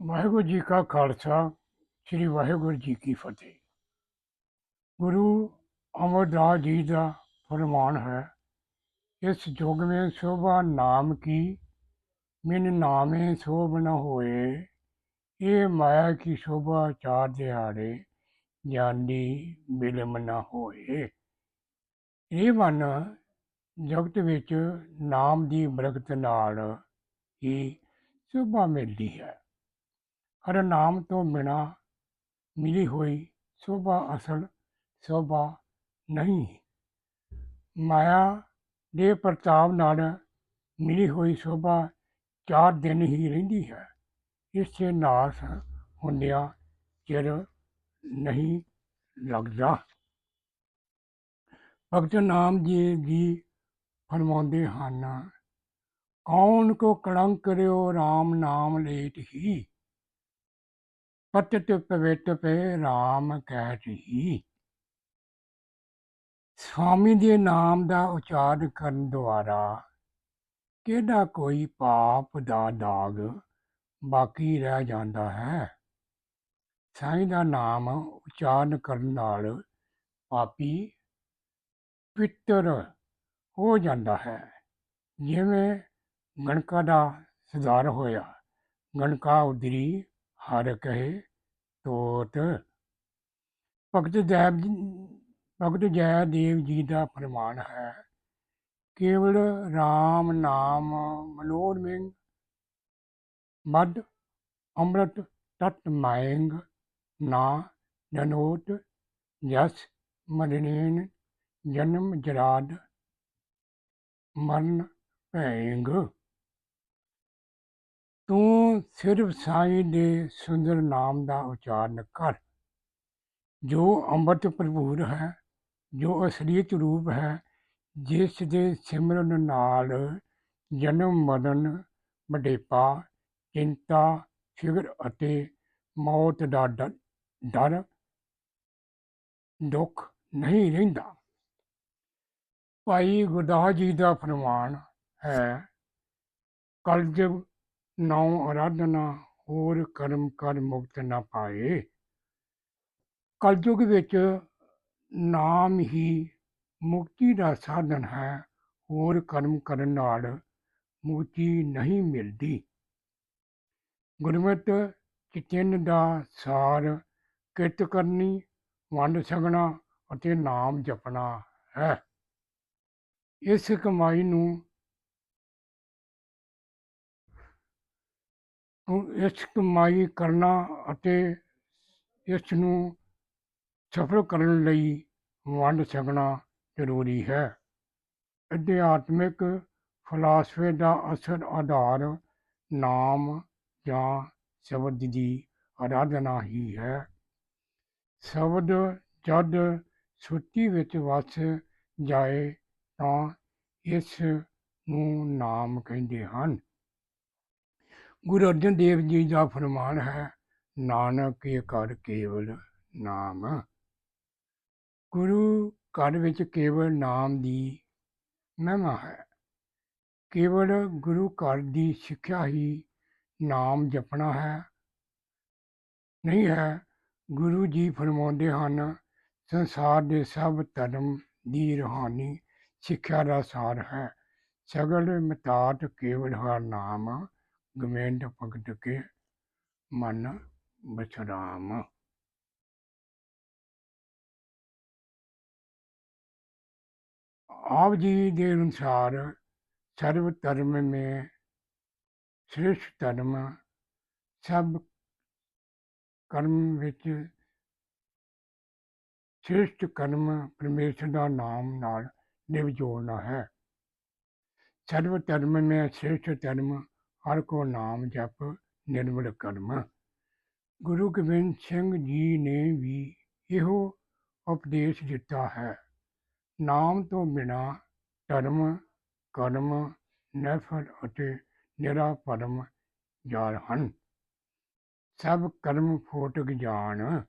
ਵਾਹਿਗੁਰੂ ਜੀ ਕਾ ਖਾਲਸਾ, ਸ੍ਰੀ ਵਾਹਿਗੁਰੂ ਜੀ ਕੀ ਫਤਿਹ। ਗੁਰੂ ਅਮਰਦਾਸ ਜੀ ਦਾ ਫਰਮਾਨ ਹੈ, ਇਸ ਜੁਗ ਮੇ ਸ਼ੋਭਾ ਨਾਮ ਕੀ, ਮਿਨ ਨਾਮੇ ਸ਼ੋਭ ਨ ਹੋਏ, ਇਹ ਮਾਇਆ ਕੀ ਸ਼ੋਭਾ ਚਾਰ ਦਿਹਾੜੇ ਜਾਂਦੀ ਮਿਲਮ ਨ ਹੋਏ। ਇਹ ਮਨ ਜਗਤ ਵਿੱਚ ਨਾਮ ਦੀ ਬਰਕਤ ਨਾਲ ਹੀ ਸ਼ੋਭਾ ਮਿਲਦੀ ਹੈ। ਹਰ ਨਾਮ ਤੋਂ ਬਿਨਾ ਮਿਲੀ ਹੋਈ ਸ਼ੋਭਾ ਅਸਲ ਸ਼ੋਭਾ ਨਹੀਂ। ਮਾਇਆ ਦੇ ਪ੍ਰਤਾਪ ਨਾਲ ਮਿਲੀ ਹੋਈ ਸ਼ੋਭਾ ਚਾਰ ਦਿਨ ਹੀ ਰਹਿੰਦੀ ਹੈ। ਇਸੇ ਨਾਸ ਹੁੰਦਿਆਂ ਚਿਰ ਨਹੀਂ ਲੱਗਦਾ। ਭਗਤ ਨਾਮ ਜੀ ਜੀ ਫਰਮਾਉਂਦੇ ਹਨ, ਕੌਣ ਕੋ ਕਲੰਕ ਰਿਓ RAM ਨਾਮ ਲੇਟ ਹੀ? ਪਤ ਪਤਿਤ ਪਵਿੱਤ ਪੈ ਰਾਮ ਕਹਿ ਰਹੀ। ਸਵਾਮੀ ਦੇ ਨਾਮ ਦਾ ਉਚਾਰਨ ਕਰਨ ਦੁਆਰਾ ਕਿਹੜਾ ਕੋਈ ਪਾਪ ਦਾ ਦਾਗ ਬਾਕੀ ਰਹਿ ਜਾਂਦਾ ਹੈ? ਸਾਈਂ ਦਾ ਨਾਮ ਉਚਾਰਨ ਕਰਨ ਨਾਲ ਪਾਪੀ ਪਿੱਤਰ ਹੋ ਜਾਂਦਾ ਹੈ। ਜਿਵੇਂ ਗਣਕਾ ਦਾ ਸੁਧਾਰ ਹੋਇਆ। ਗਣਕਾ ਉਦਰੀ ਹਰ ਕਹੇ ਤੋਤ। ਭਗਤ ਜੈ ਭਗਤ ਜੈ ਦੇਵ ਜੀ ਦਾ ਫਰਮਾਨ ਹੈ, ਕੇਵਲ RAM ਨਾਮ ਮਨੋਰਮਿੰਗ ਮਦ ਅੰਮ੍ਰਿਤ ਤਤ ਮਾਇੰਗ ਨਾ ਨਨੋਤ ਜਸ ਮਰਨੇਨ ਜਨਮ ਜਰਾਦ ਮਰਨ ਭੈਂਗ ਤੂੰ ਸਿਰਫ ਸਾਈਂ ਦੇ ਸੁੰਦਰ ਨਾਮ ਦਾ ਉਚਾਰਨ ਕਰ। ਜੋ ਅੰਮ੍ਰਿਤ ਭਰਪੂਰ ਹੈ, ਜੋ ਅਸਲੀਅਤ ਰੂਪ ਹੈ, ਜਿਸ ਦੇ ਸਿਮਰਨ ਨਾਲ ਜਨਮ, ਮਰਨ, ਵਡੇਪਾ, ਚਿੰਤਾ, ਫਿਕਰ ਅਤੇ ਮੌਤ ਦਾ ਡ- ਡਰ ਦੁੱਖ ਨਹੀਂ ਰਹਿੰਦਾ। ਭਾਈ ਗੁਰਦਾਸ ਜੀ ਦਾ ਫਰਮਾਨ ਹੈ, ਕਲਯੁਗ ਨੌ ਅਰਾਧਨਾ, ਹੋਰ ਕਰਮ ਕਰ ਮੁਕਤ ਨਾ ਪਾਏ। ਕਲਯੁਗ ਵਿੱਚ ਨਾਮ ਹੀ ਮੁਕਤੀ ਦਾ ਸਾਧਨ ਹੈ, ਹੋਰ ਕਰਮ ਕਰਨ ਨਾਲ ਮੁਕਤੀ ਨਹੀਂ ਮਿਲਦੀ। ਗੁਰਮਤਿ ਚਿਤਨ ਦਾ ਸਾਰ ਕਿਰਤ ਕਰਨੀ, ਵੰਡ ਸਕਣਾ ਅਤੇ ਨਾਮ ਜਪਣਾ ਹੈ। ਇਸ ਕਮਾਈ ਨੂੰ ਇਸ ਕਮਾਈ ਕਰਨਾ ਅਤੇ ਇਸ ਨੂੰ ਸਫਲ ਕਰਨ ਲਈ ਵੰਡ ਸਕਣਾ ਜ਼ਰੂਰੀ ਹੈ। ਅਧਿਆਤਮਿਕ ਫਲਸਫੇ ਦਾ ਅਸਲ ਆਧਾਰ ਨਾਮ ਜਾਂ ਸ਼ਬਦ ਦੀ ਆਰਾਧਨਾ ਹੀ ਹੈ। ਸ਼ਬਦ ਜਦ ਸੁੱਤੀ ਵਿੱਚ ਵਸ ਜਾਏ ਤਾਂ ਇਸ ਨੂੰ ਨਾਮ ਕਹਿੰਦੇ ਹਨ। ਗੁਰੂ ਅਰਜਨ ਦੇਵ ਜੀ ਦਾ ਫਰਮਾਨ ਹੈ, ਨਾਨਕ ਇਹ ਕਰ ਕੇਵਲ ਨਾਮ। ਗੁਰੂ ਘਰ ਵਿੱਚ ਕੇਵਲ ਨਾਮ ਦੀ ਮਹਿਮਾ ਹੈ। ਕੇਵਲ ਗੁਰੂ ਘਰ ਦੀ ਸਿੱਖਿਆ ਹੀ ਨਾਮ ਜਪਣਾ ਹੈ। ਨਹੀਂ ਹੈ, ਗੁਰੂ ਜੀ ਫਰਮਾਉਂਦੇ ਹਨ, ਸੰਸਾਰ ਦੇ ਸਭ ਧਰਮ ਦੀ ਰੂਹਾਨੀ ਸਿੱਖਿਆ ਦਾ ਸਾਰ ਹੈ। ਸਗਲ ਮਿਤਾਤ ਕੇਵਲ ਹਰ ਨਾਮ। ਗੋਬਿੰਦ ਭਗਤ ਕੇ ਮਨ ਬਚਰਾਮ ਆਪ ਜੀ ਦੇ ਅਨੁਸਾਰ ਸਰਵ ਧਰਮ ਮੇ ਸ੍ਰੇਸ਼ਟ ਧਰਮ ਸਭ ਕਰਮ ਵਿੱਚ ਸ੍ਰੇਸ਼ਟ ਕਰਮ ਪਰਮੇਸ਼ਰ ਦਾ ਨਾਮ ਨਾਲ ਨਿਵ ਹੈ। ਸਰਵ ਧਰਮ ਮੇ ਸ੍ਰੇਸ਼ਟ ਧਰਮ ਹਰ ਕੋ ਨਾਮ ਜਪ ਨਿਰਮਲ ਕਰਮ। ਗੁਰੂ ਗੋਬਿੰਦ ਸਿੰਘ ਜੀ ਨੇ ਵੀ ਇਹੋ ਉਪਦੇਸ਼ ਦਿੱਤਾ ਹੈ। ਨਾਮ ਤੋਂ ਬਿਨਾ ਧਰਮ, ਕਰਮ ਨੈਫਲ ਅਤੇ ਨਿਰਾ ਪਰਮ ਜਾਲ ਹਨ। ਸਭ ਕਰਮ ਫੋਟਕ ਜਾਣ,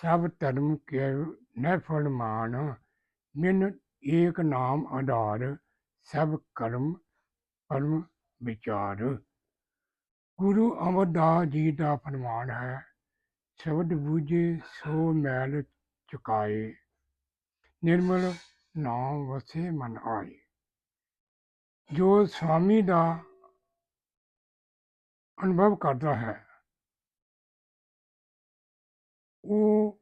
ਸਭ ਧਰਮ ਕੇ ਨੈਫਲ ਮਾਨ ਮਿਨ ਏਕ ਨਾਮ ਆਧਾਰ ਸਭ ਕਰਮ, ਪਰਮ ਵਿਚਾਰ। ਗੁਰੂ ਅਮਰਦਾਸ ਜੀ ਦਾ ਫਰਮਾਨ ਹੈ, ਸ਼ਬਦ ਬੂਝੇ ਸੋ ਮੈਲ ਚੁਕਾਏ, ਨਿਰਮਲ ਨਾਮ ਵਸੇ ਮਨ ਆਏ। ਜੋ ਸਵਾਮੀ ਦਾ ਅਨੁਭਵ ਕਰਦਾ ਹੈ, ਉਹ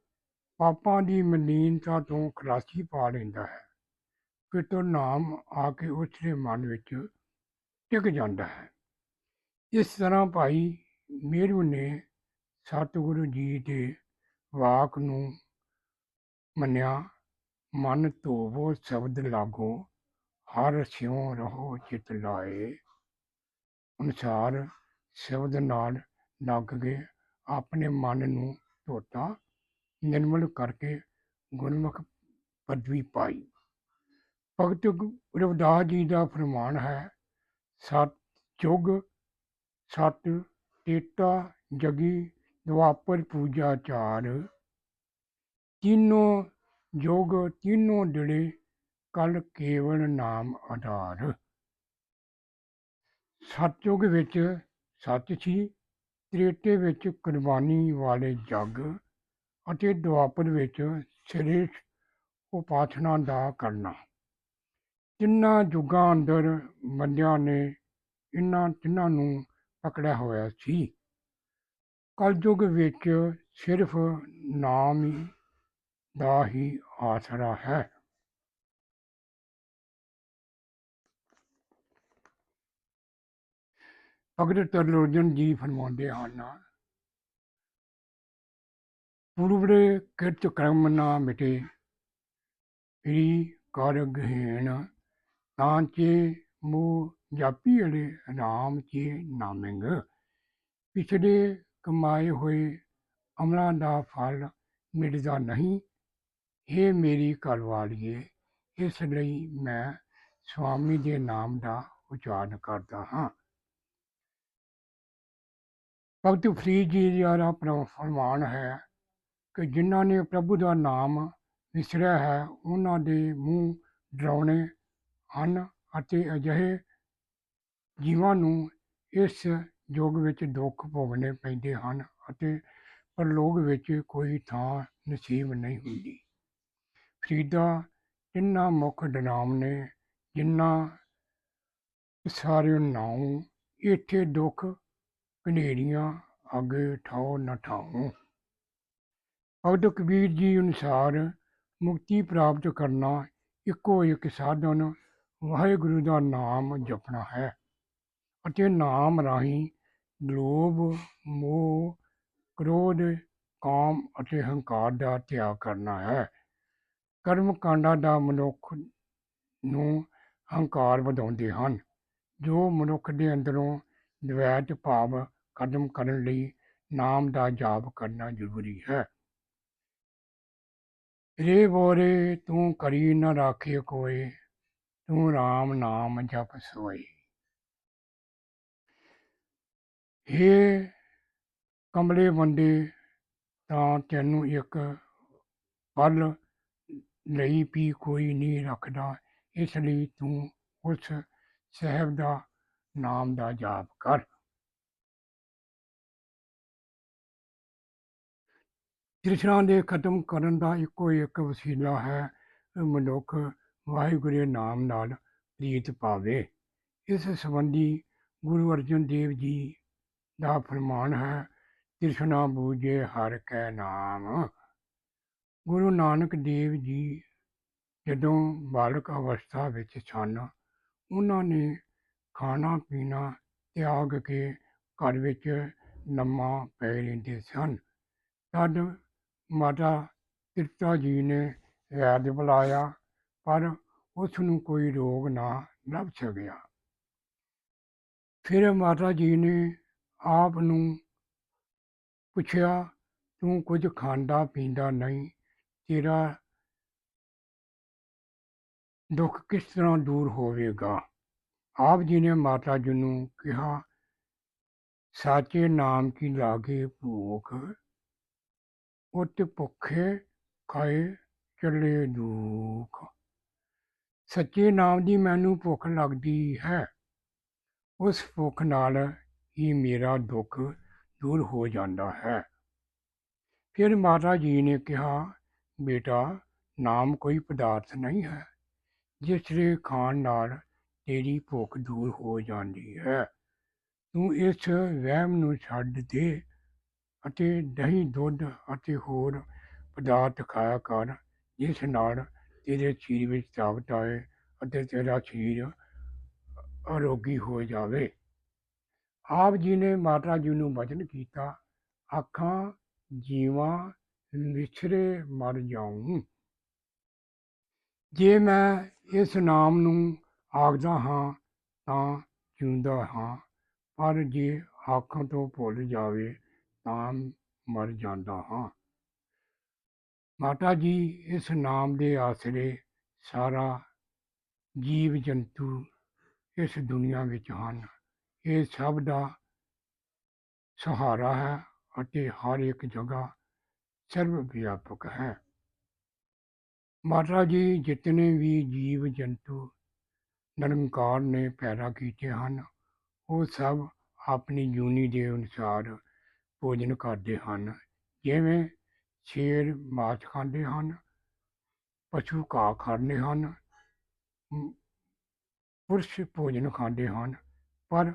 ਪਾਪਾਂ ਦੀ ਮਲੀਨਤਾ ਤੋਂ ਖਲਾਸੀ ਪਾ ਲੈਂਦਾ ਹੈ। ਫਿਰ ਤੋਂ ਨਾਮ ਆ ਕੇ ਉਸਦੇ ਮਨ ਵਿੱਚ ਟਿਕ ਜਾਂਦਾ ਹੈ। ਇਸ ਤਰ੍ਹਾਂ ਭਾਈ ਮੇਰੂ ਨੇ ਸਤਿਗੁਰੂ ਜੀ ਦੇ ਵਾਕ ਨੂੰ ਮੰਨਿਆ, ਮਨ ਧੋਵੋ, ਸ਼ਬਦ ਲਾਗੋ, ਹਰ ਸਿਉ ਰਹੋ, ਚਿਤ ਲਾਏ। ਅਨੁਸਾਰ ਸ਼ਬਦ ਨਾਲ ਲੱਗ ਕੇ ਆਪਣੇ ਮਨ ਨੂੰ ਧੋਤਾ, ਨਿਰਮਲ ਕਰਕੇ ਗੁਰਮੁਖ ਪਦਵੀ ਪਾਈ। ਭਗਤ ਰਵਿਦਾਸ ਜੀ ਦਾ ਫਰਮਾਨ ਹੈ ਸਤ ਜੁਗ, ਸਤ ਤੇਤਾ ਜਗੀ ਦੁਆਪਰ ਪੂਜਾ ਚਾਰ। ਤਿੰਨੋਂ ਜੋਗ, ਤਿੰਨੋਂ ਡੜੇ ਕਲ ਕੇਵਲ ਨਾਮ ਆਧਾਰ। ਸਤਯੁਗ ਵਿੱਚ ਸੱਚ ਸੀ ਤ੍ਰੇਤੇ ਵਿੱਚ ਕੁਰਬਾਨੀ ਵਾਲੇ ਜੱਗ ਅਤੇ ਦੁਆਪਰ ਵਿੱਚ ਸ੍ਰੇਸ਼ਟ ਉਪਾਸਨਾ ਦਾ ਕਰਨਾ। ਤਿੰਨਾਂ ਯੁੱਗਾਂ ਅੰਦਰ ਬੰਦਿਆਂ ਨੇ ਇਹਨਾਂ ਤਿੰਨਾਂ ਨੂੰ ਪਕੜਿਆ ਹੋਇਆ ਸੀ। ਕਲਯੁਗ ਵਿੱਚ ਸਿਰਫ ਨਾਮ ਹੀ ਦਾ ਹੀ ਆਸਰਾ ਹੈ। ਭਗਤ ਤਰਲੋਚਨ ਜੀ ਫਰਮਾਉਂਦੇ ਹਨ ਪੂਰਵੜੇ ਕਿਰਤ ਕਰਮ ਨਾ ਮਿਟੇ, ਫਰੀ ਕਰ ਗਹਿਣ ਤਾਂ ਚੇ ਮੂ ਜਾਪੀ ਅੜੇ ਰਾਮ ਚੇ ਨਾਮਿੰਗ ਪਿਛਲੇ ਕਮਾਏ ਹੋਏ ਅਮਲਾਂ ਦਾ ਫਲ ਮਿਟਦਾ ਨਹੀਂ। ਇਹ ਮੇਰੀ ਘਰਵਾਲੀਏ, ਇਸ ਲਈ ਮੈਂ ਸਵਾਮੀ ਦੇ ਨਾਮ ਦਾ ਉਚਾਰਨ ਕਰਦਾ ਹਾਂ। ਭਗਤ ਫਰੀਦ ਜੀ ਦਾ ਆਪਣਾ ਫਰਮਾਨ ਹੈ ਕਿ ਜਿਨ੍ਹਾਂ ਨੇ ਪ੍ਰਭੂ ਦਾ ਨਾਮ ਵਿਸਰਿਆ ਹੈ, ਉਹਨਾਂ ਦੇ ਮੂੰਹ ਡਰਾਉਣੇ ਹਨ ਅਤੇ ਅਜਿਹੇ ਜੀਵਾਂ ਨੂੰ ਇਸ ਯੁੱਗ ਵਿੱਚ ਦੁੱਖ ਭੋਗਣੇ ਪੈਂਦੇ ਹਨ ਅਤੇ ਪਰਲੋਕ ਵਿੱਚ ਕੋਈ ਥਾਂ ਨਸੀਬ ਨਹੀਂ ਹੁੰਦੀ। ਫਰੀਦਾ ਤਿੰਨਾਂ ਮੁੱਖ ਡਨਾਮ ਨੇ ਜਿਨ੍ਹਾਂ ਸਾਰੇ ਨਾਉ ਇੱਥੇ ਦੁੱਖ ਕਨੇਰੀਆਂ ਅੱਗੇ ਠਾਓ ਨਾ ਠਾਓ ਭਗਤ ਕਬੀਰ ਜੀ ਅਨੁਸਾਰ ਮੁਕਤੀ ਪ੍ਰਾਪਤ ਕਰਨਾ ਇੱਕੋ ਇੱਕ ਸਾਧਨ ਵਾਹਿਗੁਰੂ ਦਾ ਨਾਮ ਜਪਣਾ ਹੈ ਅਤੇ ਨਾਮ ਰਾਹੀਂ ਲੋਭ, ਮੋਹ, ਕ੍ਰੋਧ, ਕਾਮ ਅਤੇ ਹੰਕਾਰ ਦਾ ਤਿਆਗ ਕਰਨਾ ਹੈ। ਕਰਮ ਕਾਂਡਾਂ ਦਾ ਮਨੁੱਖ ਨੂੰ ਹੰਕਾਰ ਵਧਾਉਂਦੇ ਹਨ, ਜੋ ਮਨੁੱਖ ਦੇ ਅੰਦਰੋਂ ਦਵੈਤ ਭਾਵ ਖਤਮ ਕਰਨ ਲਈ ਨਾਮ ਦਾ ਜਾਪ ਕਰਨਾ ਜ਼ਰੂਰੀ ਹੈ। ਰੇ ਬੋਰੇ, ਤੂੰ ਕਰੀ ਨਾ ਰਾਖੇ ਕੋਏ ਤੂੰ RAM ਨਾਮ ਜਪ ਸੋਈ। ਹੇ ਕਮਲੇ ਬੰਦੇ ਤਾਂ ਤੈਨੂੰ ਇੱਕ ਪਲ ਲਈ ਵੀ ਕੋਈ ਨਹੀਂ ਰੱਖਦਾ। ਇਸ ਲਈ ਤੂੰ ਉਸ ਸਾਹਿਬ ਦਾ ਨਾਮ ਦਾ ਜਾਪ ਕਰ। ਤ੍ਰਿਸ਼ਨਾ ਦੇ ਖਤਮ ਕਰਨ ਦਾ ਇੱਕੋ ਇੱਕ ਵਸੀਲਾ ਹੈ। ਮਨੁੱਖ ਵਾਹਿਗੁਰੂ ਨਾਮ ਨਾਲ ਪ੍ਰੀਤ ਪਾਵੇ। ਇਸ ਸੰਬੰਧੀ ਗੁਰੂ ਅਰਜਨ ਦੇਵ ਜੀ ਦਾ ਫਰਮਾਨ ਹੈ, ਤ੍ਰਿਸ਼ਨਾ ਬੂਝੇ ਹਰ ਕੈ ਨਾਮ। ਗੁਰੂ ਨਾਨਕ ਦੇਵ ਜੀ ਜਦੋਂ ਬਾਲਕ ਅਵਸਥਾ ਵਿੱਚ ਸਨ, ਉਹਨਾਂ ਨੇ ਖਾਣਾ ਪੀਣਾ ਤਿਆਗ ਕੇ ਘਰ ਵਿੱਚ ਲੰਮਾ ਪੈ ਰਹਿੰਦੇ ਸਨ। ਤਦ ਮਾਤਾ ਤ੍ਰਿਪਤਾ ਜੀ ਨੇ ਵੈਦ ਬੁਲਾਇਆ। ਪਰ ਉਸ ਨੂੰ ਕੋਈ ਰੋਗ ਨਾ ਲੱਭ ਸਕਿਆ। ਫਿਰ ਮਾਤਾ ਜੀ ਨੇ ਆਪ ਨੂੰ ਪੁੱਛਿਆ, ਤੂੰ ਕੁਝ ਖਾਂਦਾ ਪੀਂਦਾ ਨਹੀਂ, ਤੇਰਾ ਦੁੱਖ ਕਿਸ ਤਰ੍ਹਾਂ ਦੂਰ ਹੋਵੇਗਾ? ਆਪ ਜੀ ਨੇ ਮਾਤਾ ਜੀ ਨੂੰ ਕਿਹਾ, ਸਾਚੇ ਨਾਮ ਕੀ ਲਾਗੇ ਭੂਖ ਉਤ ਭੁੱਖੇ ਖਾਏ ਚੱਲੇ ਦੁੱਖ। ਸੱਚੇ ਨਾਮ ਦੀ ਮੈਨੂੰ ਭੁੱਖ ਲੱਗਦੀ ਹੈ। ਉਸ ਭੁੱਖ ਨਾਲ ਹੀ ਮੇਰਾ ਦੁੱਖ ਦੂਰ ਹੋ ਜਾਂਦਾ ਹੈ। ਫਿਰ ਮਾਤਾ ਜੀ ਨੇ ਕਿਹਾ, ਬੇਟਾ, ਨਾਮ ਕੋਈ ਪਦਾਰਥ ਨਹੀਂ ਹੈ ਜਿਸ ਦੇ ਖਾਣ ਨਾਲ ਤੇਰੀ ਭੁੱਖ ਦੂਰ ਹੋ ਜਾਂਦੀ ਹੈ। ਤੂੰ ਇਸ ਵਹਿਮ ਨੂੰ ਛੱਡ ਦੇ ਅਤੇ ਦਹੀਂ, ਦੁੱਧ ਅਤੇ ਹੋਰ ਪਦਾਰਥ ਖਾਇਆ ਕਰ, ਜਿਸ ਨਾਲ ਤੇਰੇ ਸਰੀਰ ਵਿੱਚ ਤਾਕਤ ਆਏ ਅਤੇ ਤੇਰਾ ਸਰੀਰ ਅਰੋਗੀ ਹੋ ਜਾਵੇ। ਆਪ ਜੀ ਨੇ ਮਾਤਾ ਜੀ ਨੂੰ ਵਚਨ ਕੀਤਾ, ਅੱਖਾਂ ਜੀਵਾਂ ਵਿਛਰੇ ਮਰ ਜਾਊਂ। ਜੇ ਮੈਂ ਇਸ ਨਾਮ ਨੂੰ ਆਖਦਾ ਹਾਂ ਤਾਂ ਜਿਉਂਦਾ ਹਾਂ, ਪਰ ਜੇ ਅੱਖਾਂ ਤੋਂ ਭੁੱਲ ਜਾਵੇ ਤਾਂ ਮਰ ਜਾਂਦਾ ਹਾਂ। ਮਾਤਾ ਜੀ, ਇਸ ਨਾਮ ਦੇ ਆਸਰੇ ਸਾਰਾ ਜੀਵ ਜੰਤੂ ਇਸ ਦੁਨੀਆ ਵਿੱਚ ਹਨ। ਇਹ ਸਭ ਦਾ ਸਹਾਰਾ ਹੈ ਅਤੇ ਹਰ ਇੱਕ ਜਗ੍ਹਾ ਸਰਵ ਵਿਆਪਕ ਹੈ। ਮਾਤਾ ਜੀ, ਜਿਤਨੇ ਵੀ ਜੀਵ ਜੰਤੂ ਨਿਰੰਕਾਰ ਨੇ ਪੈਦਾ ਕੀਤੇ ਹਨ, ਉਹ ਸਭ ਆਪਣੀ ਜੂਨੀ ਦੇ ਅਨੁਸਾਰ ਭੋਜਨ ਕਰਦੇ ਹਨ। ਜਿਵੇਂ ਸ਼ੇਰ ਮਾਸ ਖਾਂਦੇ ਹਨ, ਪਸ਼ੂ ਘਾਹ ਖਾਂਦੇ ਹਨ ਪੁਰਸ਼ ਭੋਜਨ ਖਾਂਦੇ ਹਨ, ਪਰ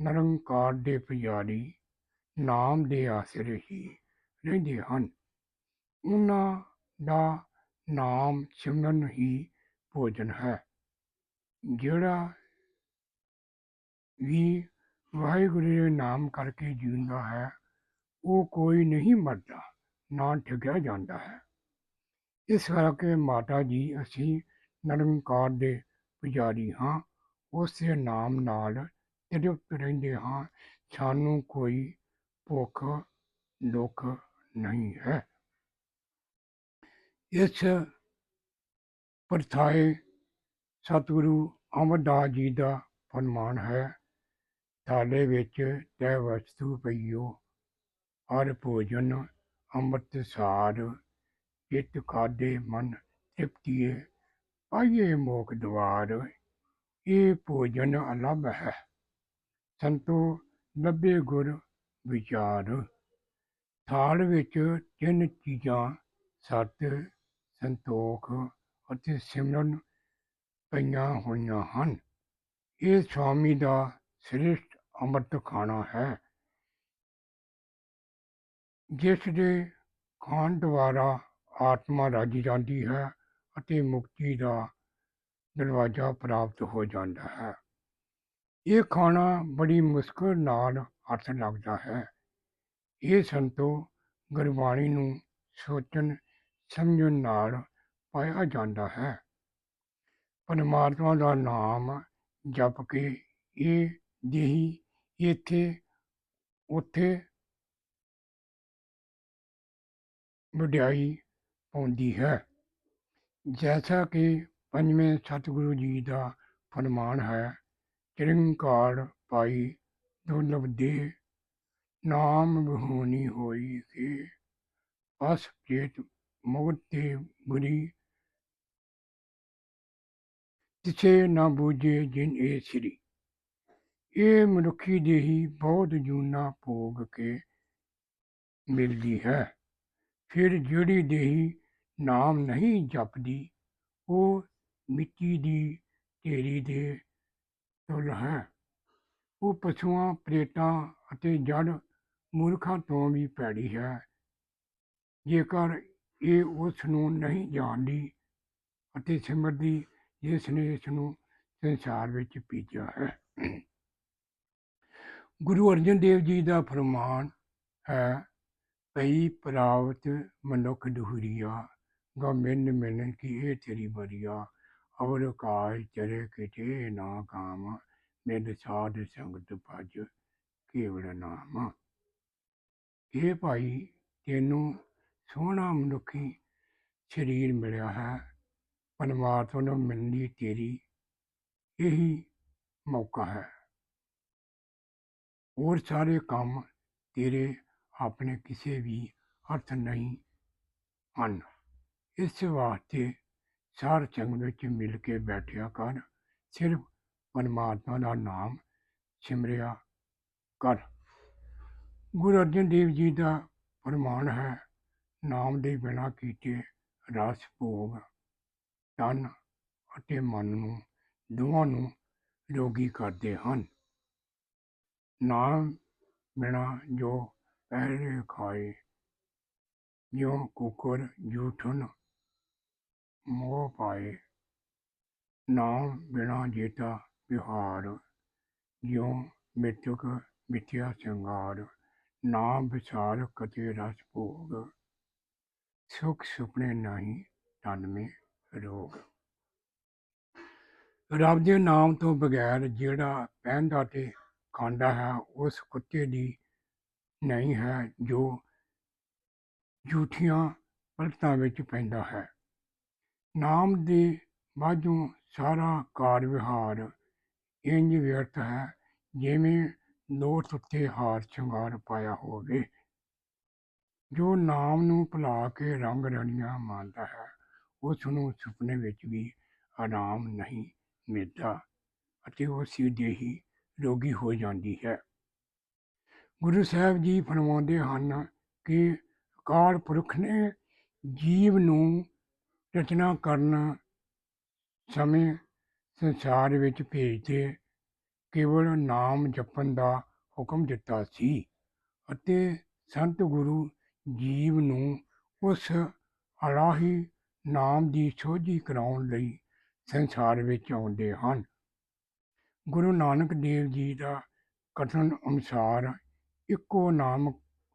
ਨਿਰੰਕਾਰ ਦੇ ਪੁਜਾਰੀ ਨਾਮ ਦੇ ਆਸਰੇ ਹੀ ਰਹਿੰਦੇ ਹਨ। ਉਹਨਾਂ ਦਾ ਨਾਮ ਸਿਮਰਨ ਹੀ ਭੋਜਨ ਹੈ, ਜਿਹੜਾ ਵੀ ਵਾਹਿਗੁਰੂ ਦੇ ਨਾਮ ਕਰਕੇ ਜਿਉਂਦਾ ਹੈ, ਉਹ ਕੋਈ ਨਹੀਂ ਮਰਦਾ। ਨਾ ਠਗਿਆ ਜਾਂਦਾ ਹੈ। ਇਸ ਕਰਕੇ ਮਾਤਾ ਜੀ, ਅਸੀਂ ਨਿਰੰਕਾਰ ਦੇ ਪੁਜਾਰੀ ਹਾਂ। ਉਸ ਦੇ ਨਾਮ ਨਾਲ ਤ੍ਰਿਪਤ ਰਹਿੰਦੇ ਹਾਂ। ਸਾਨੂੰ ਕੋਈ ਭੁੱਖ, ਦੁੱਖ ਨਹੀਂ ਹੈ। ਇਸ ਪਰਥਾਏ ਸਤਿਗੁਰੂ ਅਮਰਦਾਸ ਜੀ ਦਾ ਫਰਮਾਨ ਹੈ, ਥਾਲੇ ਵਿੱਚ ਤੈ ਵਸਤੂ ਪਈਓ, ਹਰ ਭੋਜਨ ਅੰਮ੍ਰਿਤ ਸਾਰ ਚਿਤ ਖਾਦੇ ਮਨ ਤ੍ਰਿਪਤੀਏ, ਪਾਈਏ ਮੋਖ ਦਵਾਰ, ਇਹ ਭੋਜਨ ਅਲੱਭ ਹੈ। ਸੰਤੋ ਲੱਭੇ ਗੁਰ ਵਿਚਾਰ, ਥਾਲ ਵਿੱਚ ਤਿੰਨ ਚੀਜ਼ਾਂ, ਸਤ ਸੰਤੋਖ ਅਤੇ ਸਿਮਰਨ ਪਈਆਂ ਹੋਈਆਂ ਹਨ। ਇਹ ਸਵਾਮੀ ਦਾ ਸ੍ਰੇਸ਼ਟ ਅੰਮ੍ਰਿਤ ਖਾਣਾ ਹੈ। ਜਿਸ ਦੇ ਖਾਣ ਦੁਆਰਾ ਆਤਮਾ ਰੱਜ ਜਾਂਦੀ ਹੈ ਅਤੇ ਮੁਕਤੀ ਦਾ ਦਰਵਾਜ਼ਾ ਪ੍ਰਾਪਤ ਹੋ ਜਾਂਦਾ ਹੈ। ਇਹ ਖਾਣਾ ਬੜੀ ਮੁਸ਼ਕਲ ਨਾਲ ਹੱਥ ਲੱਗਦਾ ਹੈ। ਇਹ ਸੰਤੋ ਗੁਰਬਾਣੀ ਨੂੰ ਸੋਚਣ, ਸਮਝਣ ਨਾਲ ਪਾਇਆ ਜਾਂਦਾ ਹੈ। ਪਰਮਾਤਮਾ ਦਾ ਨਾਮ ਜਪ ਕੇ ਇਹ ਦੇਹੀ ਇੱਥੇ, ਉੱਥੇ ਵਡਿਆਈ ਪਾਉਂਦੀ ਹੈ। ਜੈਸਾ ਕਿ ਪੰਜਵੇਂ ਸਤਿਗੁਰੂ ਜੀ ਦਾ ਫਰਮਾਨ ਹੈ, ਚਿਰੰਕਾਰ ਪਾਈ ਦੁਰਲਭ ਦੇ ਨਾਮ ਬਹੂਨੀ ਹੋਈ ਕੇ ਅਸ ਚੇਤ ਮੋਤ ਤੇ ਬੁਰੀ ਤਿਛੇ ਨਾ ਬੂਝੇ ਜਿਨ ਇਹ ਸ੍ਰੀ। ਇਹ ਮਨੁੱਖੀ ਦੇਹੀ ਬਹੁਤ ਜੂਨਾ ਭੋਗ ਕੇ ਮਿਲਦੀ ਹੈ। ਫਿਰ ਜਿਹੜੀ ਦੇਹੀ ਨਾਮ ਨਹੀਂ ਜਪਦੀ, ਉਹ ਮਿੱਟੀ ਦੀ ਢੇਰੀ ਦੇ ਤੁਲ ਹੈ। ਉਹ ਪਸ਼ੂਆਂ, ਪ੍ਰੇਤਾਂ ਅਤੇ ਜੜ ਮੂਰਖਾਂ ਤੋਂ ਵੀ ਪੈੜੀ ਹੈ। ਜੇਕਰ ਇਹ ਉਸ ਨੂੰ ਨਹੀਂ ਜਾਣਦੀ ਅਤੇ ਸਿਮਰਦੀ, ਜਿਸ ਨੇ ਇਸ ਨੂੰ ਸੰਸਾਰ ਵਿੱਚ ਭੇਜਿਆ ਹੈ। ਗੁਰੂ ਅਰਜਨ ਦੇਵ ਜੀ ਦਾ ਫਰਮਾਨ ਹੈ ਪਈ ਪ੍ਰਾਵਤ ਮਨੁੱਖ ਦੁਹਰੀਆ ਗਾ ਮਿੰਨ ਮਿਲਨ ਕੀ ਇਹ ਤੇਰੀ ਬਰੀਆ ਅਵਰ ਕਾਜ ਚਰੇ ਕਿਤੇ ਨਾ ਕਾਮ, ਮਿਲ ਸਾਧ ਸੰਗਤ ਭਜ ਕੇਵਲ ਨਾਮ। ਇਹ ਭਾਈ, ਤੈਨੂੰ ਸੋਹਣਾ ਮਨੁੱਖੀ ਸਰੀਰ ਮਿਲਿਆ ਹੈ, ਪਰਮਾਤਮਾ ਨੂੰ ਮਿਲਣੀ ਤੇਰੀ ਇਹੀ ਮੌਕਾ ਹੈ। ਹੋਰ ਸਾਰੇ ਕੰਮ ਤੇਰੇ ਆਪਣੇ ਕਿਸੇ ਵੀ ਅਰਥ ਨਹੀਂ ਹਨ। ਇਸ ਵਾਸਤੇ ਸਾਰ ਚੰਗ ਵਿੱਚ ਮਿਲ ਕੇ ਬੈਠਿਆ ਕਰ, ਸਿਰਫ ਪਰਮਾਤਮਾ ਦਾ ਨਾਮ ਸਿਮਰਿਆ ਕਰ। ਗੁਰੂ ਅਰਜਨ ਦੇਵ ਜੀ ਦਾ ਫਰਮਾਨ ਹੈ, ਨਾਮ ਦੇ ਬਿਨਾਂ ਕੀਤੇ ਰਸ, ਭੋਗ, ਤਨ ਅਤੇ ਮਨ ਨੂੰ, ਦੋਵਾਂ ਨੂੰ ਰੋਗੀ ਕਰਦੇ ਹਨ। ਨਾਮ ਬਿਨਾਂ ਜੋ ਪਹਿਰੇ ਖਾਏ। ਜਿਉ ਕੁਕਰ ਜੂਠਨ ਮੋਹ ਪਾਏ। ਨਾਮ ਬਿਨਾਂ ਜੀਤਾ ਵਿਹਾਰ। ਜਿਉ ਮਿੱਤਕ ਮਿਥਿਆ ਸੰਗਾਰ। ਨਾਮ ਵਿਚਾਰ ਕਤੇ ਰਸ ਭੋਗ। ਸੁਖ ਸੁਪਨੇ ਨਹੀਂ ਤਨ ਮੇ ਰੋਗ। ਰੱਬ ਦੇ ਨਾਮ ਤੋਂ ਬਗੈਰ ਜਿਹੜਾ ਪਹਿਨਦਾ ਤੇ ਖਾਂਦਾ ਹੈ, ਉਸ ਕੁੱਤੇ ਦੀ ਨਹੀਂ ਹੈ, ਜੋ ਜੂਠੀਆਂ ਪਲਟਾਂ ਵਿੱਚ ਪੈਂਦਾ ਹੈ। ਨਾਮ ਦੇ ਬਾਝੋਂ ਸਾਰਾ ਕਾਰ ਵਿਹਾਰ ਇੰਜ ਵਿਅਰਥ ਹੈ, ਜਿਵੇਂ ਲੋਟ ਉੱਤੇ ਹਾਰ ਸ਼ਿੰਗਾਰ ਪਾਇਆ ਹੋਵੇ। ਜੋ ਨਾਮ ਨੂੰ ਭੁਲਾ ਕੇ ਰੰਗ ਰਣੀਆਂ ਮੰਨਦਾ ਹੈ ਉਸ ਨੂੰ ਸੁਪਨੇ ਵਿੱਚ ਵੀ ਆਰਾਮ ਨਹੀਂ ਮਿਲਦਾ ਅਤੇ ਉਹ ਸਿੱਧੇ ਹੀ ਰੋਗੀ ਹੋ ਜਾਂਦੀ ਹੈ। ਗੁਰੂ ਸਾਹਿਬ ਜੀ ਫਰਮਾਉਂਦੇ ਹਨ ਕਿ ਅਕਾਲ ਪੁਰਖ ਨੇ ਜੀਵ ਨੂੰ ਰਚਨਾ ਕਰਨ ਸਮੇਂ ਸੰਸਾਰ ਵਿੱਚ ਭੇਜਦੇ ਕੇਵਲ ਨਾਮ ਜਪਣ ਦਾ ਹੁਕਮ ਦਿੱਤਾ ਸੀ ਅਤੇ ਸੰਤ ਗੁਰੂ ਜੀਵ ਨੂੰ ਉਸ ਅਲਾਹੀ ਨਾਮ ਦੀ ਸੋਝੀ ਕਰਾਉਣ ਲਈ ਸੰਸਾਰ ਵਿੱਚ ਆਉਂਦੇ ਹਨ। ਗੁਰੂ ਨਾਨਕ ਦੇਵ ਜੀ ਦਾ ਕਥਨ ਅਨੁਸਾਰ ਇੱਕੋ ਨਾਮ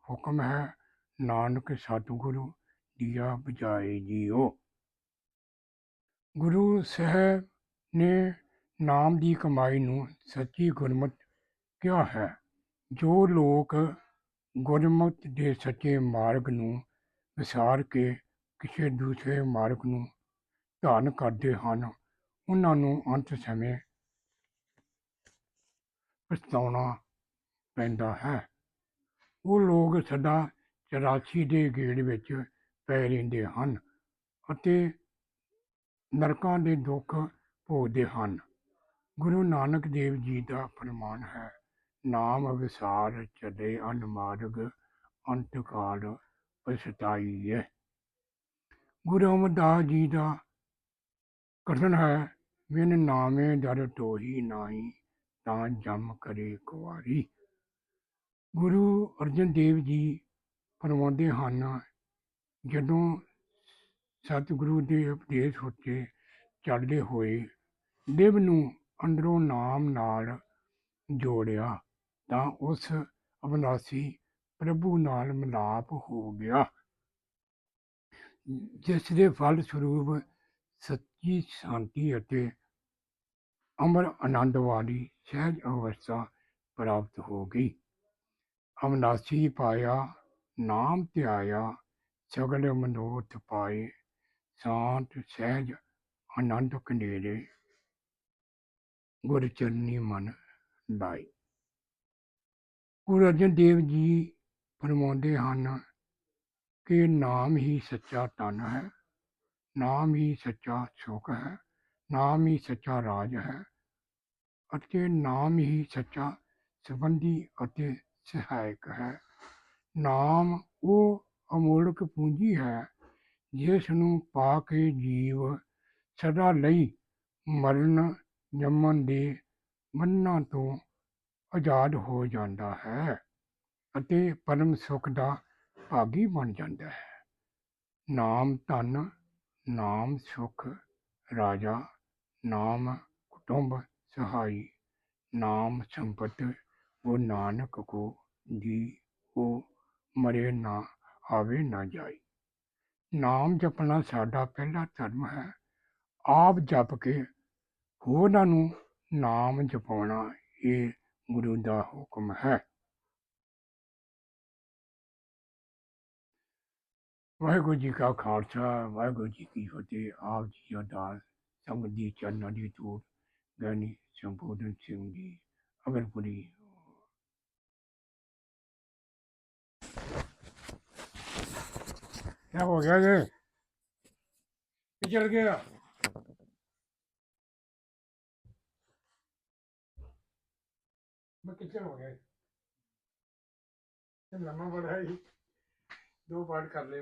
ਹੁਕਮ ਹੈ, ਨਾਨਕ ਸਤਿਗੁਰੂ ਦੀਆ ਬਜਾਏ ਜੀਓ। ਗੁਰੂ ਸਾਹਿਬ ਨੇ ਨਾਮ ਦੀ ਕਮਾਈ ਨੂੰ ਸੱਚੀ ਗੁਰਮਤ ਕਿਹਾ ਹੈ। ਜੋ ਲੋਕ ਗੁਰਮਤ ਦੇ ਸੱਚੇ ਮਾਰਗ ਨੂੰ ਵਿਸਾਰ ਕੇ ਕਿਸੇ ਦੂਸਰੇ ਮਾਰਗ ਨੂੰ ਧਾਰਨ ਕਰਦੇ ਹਨ, ਉਹਨਾਂ ਨੂੰ ਅੰਤ ਸਮੇਂ ਪਛਤਾਉਣਾ ਪੈਂਦਾ ਹੈ। ਉਹ ਲੋਕ ਸਦਾ ਚਰਾਸੀ ਦੇ ਗੇੜ ਵਿੱਚ ਪੈ ਰਹਿੰਦੇ ਹਨ ਅਤੇ ਨਰਕਾਂ ਦੇ ਦੁੱਖ ਭੋਗਦੇ ਹਨ। ਗੁਰੂ ਨਾਨਕ ਦੇਵ ਜੀ ਦਾ ਫਰਮਾਨ ਹੈ, ਨਾਮ ਵਿਸਾਰ ਚਲੇ ਅਨਮਾਰਗ ਅੰਤਕਾਲ ਪਛਤਾਈਏ ਗੁਰੂ ਅਮਰਦਾਸ ਜੀ ਦਾ ਕਥਨ ਹੈ, ਬਿਨ ਨਾਮੇ ਦਰ ਤੋਹੀ ਨਾਹੀ ਤਾਂ ਜਮ ਕਰੇ ਕੁਆਰੀ। ਗੁਰੂ ਅਰਜਨ ਦੇਵ ਜੀ ਫਰਮਾਉਂਦੇ ਹਨ, ਜਦੋਂ ਸਤਿਗੁਰੂ ਦੇ ਉਪਦੇਸ਼ ਉੱਤੇ ਚੱਲਦੇ ਹੋਏ ਦੇਵ ਨੂੰ ਅੰਦਰੋਂ ਨਾਮ ਨਾਲ ਜੋੜਿਆ, ਤਾਂ ਉਸ ਅਬਨਾਸੀ ਪ੍ਰਭੂ ਨਾਲ ਮਿਲਾਪ ਹੋ ਗਿਆ। ਜਿਸ ਦੇ ਫਲ ਸਰੂਪ ਸੱਚੀ, ਸ਼ਾਂਤੀ ਅਤੇ ਅਮਰ ਆਨੰਦ ਵਾਲੀ ਸਹਿਜ ਅਵਸਥਾ ਪ੍ਰਾਪਤ ਹੋ ਗਈ। ਅਵਨਾਸੀ ਪਾਇਆ, ਨਾਮ ਧਿਆਇਆ, ਸਗਲ ਮਨੋਥ ਪਾਏ, ਸ਼ਾਂਤ ਸਹਿਜ ਆਨੰਦ ਕਨੇਰੇ ਗੁਰ ਚਰਨੀ ਮਨ ਲਾਈ ਗੁਰੂ ਅਰਜਨ ਦੇਵ ਜੀ ਫਰਮਾਉਂਦੇ ਹਨ ਕਿ ਨਾਮ ਹੀ ਸੱਚਾ ਧਨ ਹੈ, ਨਾਮ ਹੀ ਸੱਚਾ ਸੁਖ ਹੈ, ਨਾਮ ਹੀ ਸੱਚਾ ਰਾਜ ਹੈ ਅਤੇ ਨਾਮ ਹੀ ਸੱਚਾ ਸੰਬੰਧੀ ਅਤੇ ਸਹਾਇਕ ਹੈ। ਨਾਮ ਉਹ ਅਮੋਲਕ ਪੂੰਜੀ ਹੈ, ਜਿਸ ਨੂੰ ਪਾ ਕੇ ਜੀਵ ਸਦਾ ਲਈ ਮਰਨ ਜੰਮਣ ਦੇ ਬੰਧਨਾਂ ਤੋਂ ਆਜ਼ਾਦ ਹੋ ਜਾਂਦਾ ਹੈ ਅਤੇ ਪਰਮ ਸੁਖ ਦਾ ਭਾਗੀ ਬਣ ਜਾਂਦਾ ਹੈ। ਨਾਮ ਧਨ, ਨਾਮ ਸੁਖ, ਰਾਜਾ, ਨਾਮ ਕੁਟੁੰਬ, ਸਹਾਈ, ਨਾਮ ਸੰਪਤ ਉਹ ਨਾਨਕ ਕੋ ਜੀ ਉਹ ਮਰੇ ਨਾ ਆਵੇ ਨਾ ਜਾਈ ਨਾਮ ਜਪਣਾ ਸਾਡਾ ਪਹਿਲਾ ਧਰਮ ਹੈ। ਆਪ ਜਪ ਕੇ ਹੋਰਾਂ ਨੂੰ ਨਾਮ ਜਪਾਉਣਾ ਇਹ ਗੁਰੂ ਦਾ ਹੁਕਮ ਹੈ। ਵਾਹਿਗੁਰੂ ਜੀ ਕਾ ਖਾਲਸਾ, ਵਾਹਿਗੁਰੂ ਜੀ ਕੀ ਫਤਿਹ। ਆਪ ਜੀ ਅਰਦਾਸ ਸੰਗਤ ਦੀ ਚਰਨਾਂ ਦੀ ਧੂੜ ਗਿਆਨੀ ਸੰਬੋਧਨ ਸਿੰਘ ਜੀ ਅਗਰਪੁਰੀ क्या हो गया ये पिछड़ गया मैं किचन हो गया लम्मा बड़ा ही दो पार्ट कर ले